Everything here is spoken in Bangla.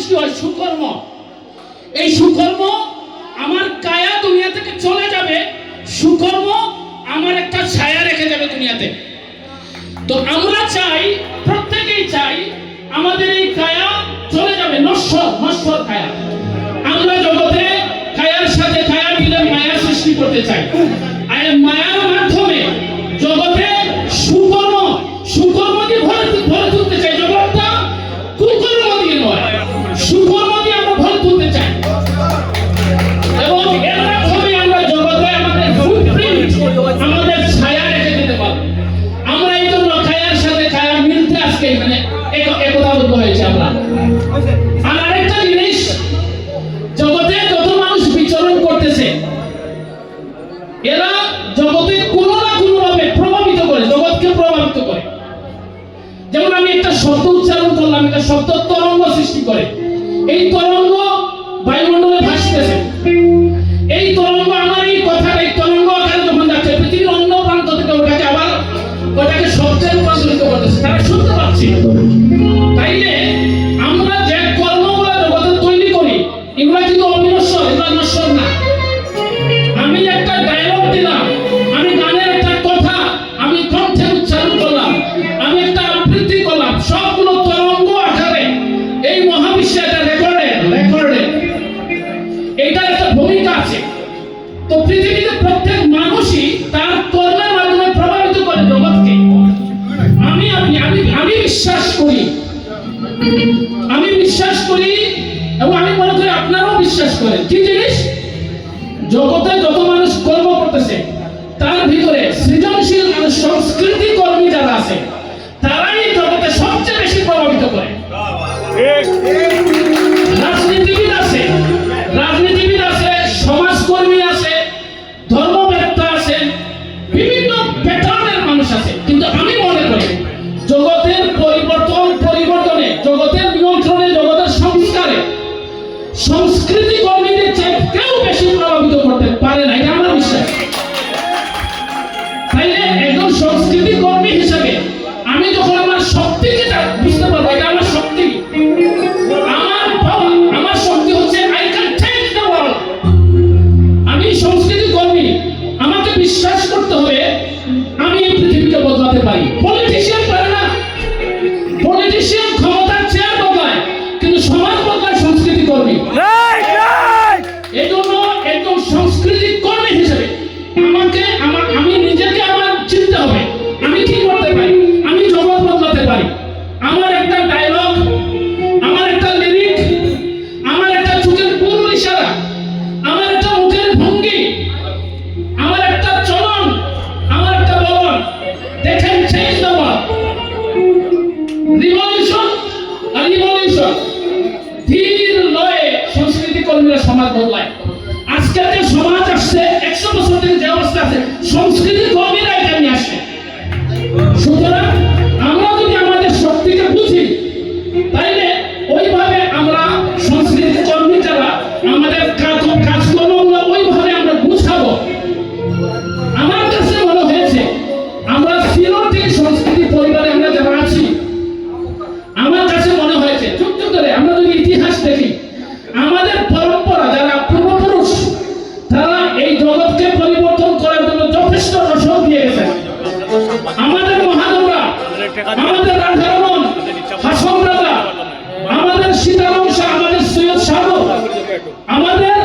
সৃষ্টি হয় সুকর্ম। এই সুকর্ম আমার কায়া দুনিয়া থেকে চলে যাবে। সুকর্ম আমার একটা ছায়া রেখে যাবে দুনিয়াতে। তো আমরা চাই, প্রত্যেকেই চাই আমাদের এই কায়া চলে যাবে, নশ্বর নশ্বর কায়া। আমরা জগতে কায়ার সাথে কায়া মিলে মায়া সৃষ্টি করতে চাই। শব্দ তরঙ্গ সৃষ্টি করে। এই তরঙ্গ বিশ্বাস করে। কি জিনিস? জগতে যত মানুষ কর্ম করতেছে, তার ভিতরে সৃজনশীল মানুষ সংস্কৃতি কর্মী যারা আছে আমাদের রাজারমন হাসন রাজা আমাদের সীতারাম শাহ আমাদের সৈয়দ শাহ আমাদের